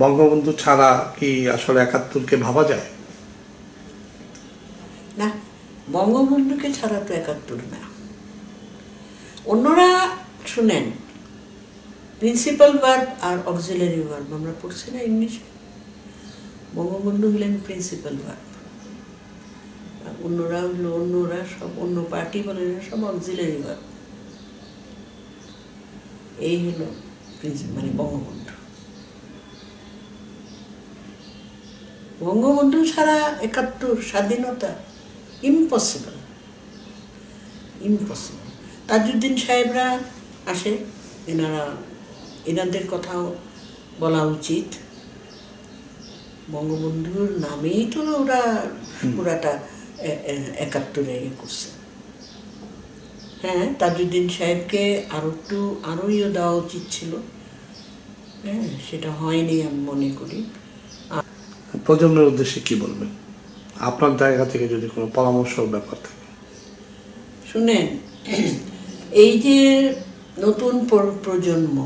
বঙ্গবন্ধু ছাড়া কি আসলে একাত্তরকে ভাবা যায়? না, বঙ্গবন্ধুকে ছাড়া তো একাত্তর না। অন্যরা শুনেন, প্রিন্সিপাল ভার্ব আর অক্সিলারি ভার্ব, আমরা পড়ছি না ইংলিশে। বঙ্গবন্ধু হলেন প্রিন্সিপাল ভার্ব। অন্যরা হলো, অন্যরা সব, অন্য পার্টি বলে সব অক্সিলারি ভার্ব। এই হলো মানে বঙ্গবন্ধু। বঙ্গবন্ধু ছাড়া একাত্তর স্বাধীনতা ইম্পসিবল ইম্পসিবল তাজউদ্দিন সাহেবরা আসে এনারা এনাদের কথাও বলা উচিত। বঙ্গবন্ধুর নামেই তো ওরা পুরাটা একাত্তরে ইয়ে করছে। হ্যাঁ তাজউদ্দিন সাহেবকে আরও একটু আরও ইয়ে দেওয়া উচিত ছিল। হ্যাঁ সেটা হয়নি আমি মনে করি। প্রজন্মের উদ্দেশ্যে কি বলবেন আপনার জায়গা থেকে যদি কোনো পরামর্শ ব্যাপার থাকে। শুনেন, এই যে নতুন প্রজন্ম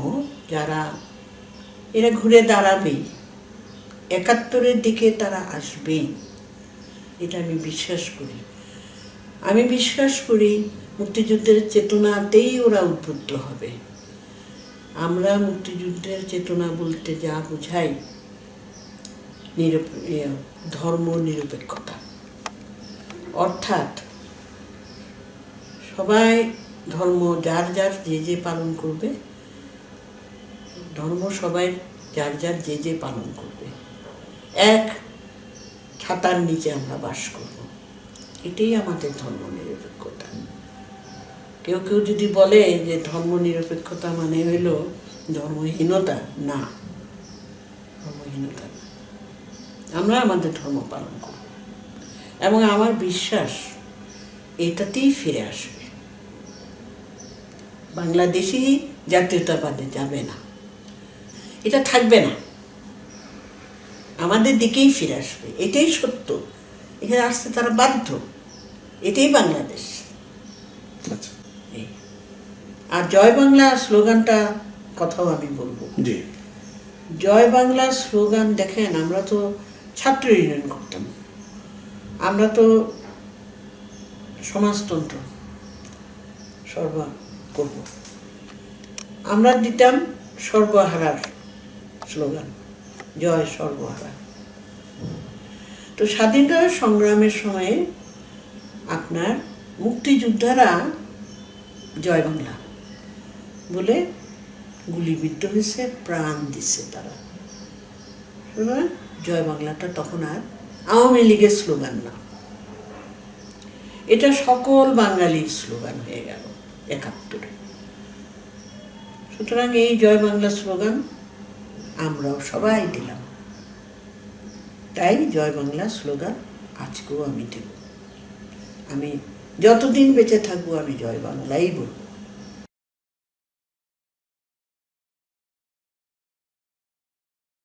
যারা, এরা ঘুরে দাঁড়াবেই একাত্তরের দিকে তারা আসবেই এটা আমি বিশ্বাস করি। আমি বিশ্বাস করি মুক্তিযুদ্ধের চেতনাতেই ওরা উদ্বুদ্ধ হবে। আমরা মুক্তিযুদ্ধের চেতনা বলতে যা বোঝাই ধর্ম নিরপেক্ষতা। অর্থাৎ সবাই ধর্ম যার যার যে যে পালন করবে, ধর্ম সবাই যার যার যে যে পালন করবে। এক, ছাতার নিচে আমরা বাস করব। এটাই আমাদের ধর্ম নিরপেক্ষতা। কেউ কেউ যদি বলে যে ধর্ম নিরপেক্ষতা মানে হইল ধর্মহীনতা, না। ধর্মহীনতা না। আমরা আমাদের ধর্ম পালন করব এবং আমার বিশ্বাস এটাতেই ফিরে আসবে। বাংলাদেশি জাতীয়তাবাদে যাবে না। এটা থাকবে না। আমাদের দিকেই ফিরে আসবে। এটাই সত্য। এখানে আসতে তারা বাধ্য। এটাই বাংলাদেশ। আচ্ছা। এই। আর জয় বাংলা স্লোগানটা কথাও আমি বলব। জয় বাংলা স্লোগান দেখেন আমরা তো ছাত্র ইউনিয়ন করতাম। আমরা তো সমাজতন্ত্র সর্ব করব। আমরা দিতাম সর্বহারার স্লোগান, জয় সর্বহারা। তো স্বাধীনতা সংগ্রামের সময়ে আপনার মুক্তিযোদ্ধারা জয় বাংলা বলে গুলিবিদ্ধ হয়েছে, প্রাণ দিচ্ছে তারা। জয় বাংলাটা তখন আর আওয়ামী লীগের স্লোগান না। এটা সকল বাঙালির স্লোগান হয়ে গেল একাত্তরে। সুতরাং এই জয় বাংলা স্লোগান আমরাও সবাই দিলাম। তাই জয় বাংলা স্লোগান আজকেও আমি দেব। আমি যতদিন বেঁচে থাকব আমি জয় বাংলাই বলব।